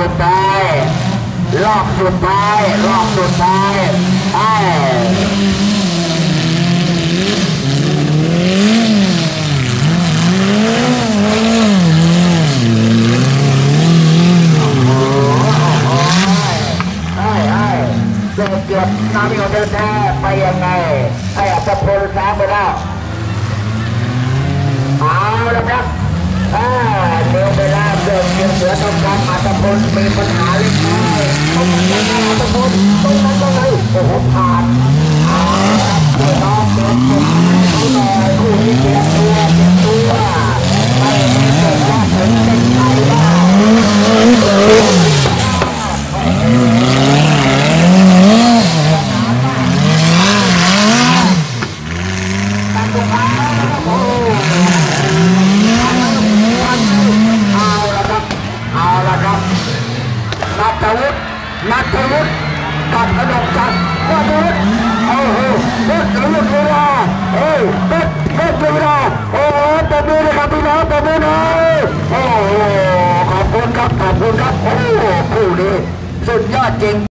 สุดท้ายรอบสุดท้ายรอบสุดท้ายไอ้ไอ้ไอ้เจ็บเจ็บน้ำที่เขาเดินแท้ไปยังไงไอ้อัตพลซ้ำไปแล้ว เอาละครับอ่าเดี๋ยวเวลาเดินเกียงเสือต้องกาตพลมีปัญหาเล็กน้อยต้องการอัตพลตรงนั้นตรงไหนโอ้โหผ่านอาเดี๋ยวน้องเดินตัวเขาหน่อยคู่นี้เกียงตัวเกียงตัวไม่เกิดว่าถึงเส้นชัยได้ตั้งตรงนั้นโอ้าละครับ เอาละครับ นัทวุฒินัทวุฒิกับกระดกจักรนัทวุฒิโอ้โหเบ็ดหลุดเวลาเอ้ยเบ็ดเบ็ดเวลาโอ้โหตบมือเลยครับพี่น้องตบมือหน่อยโอ้โหขอบคุณครับขอบคุณครับโอ้โหคู่นี้สุดยอดจริง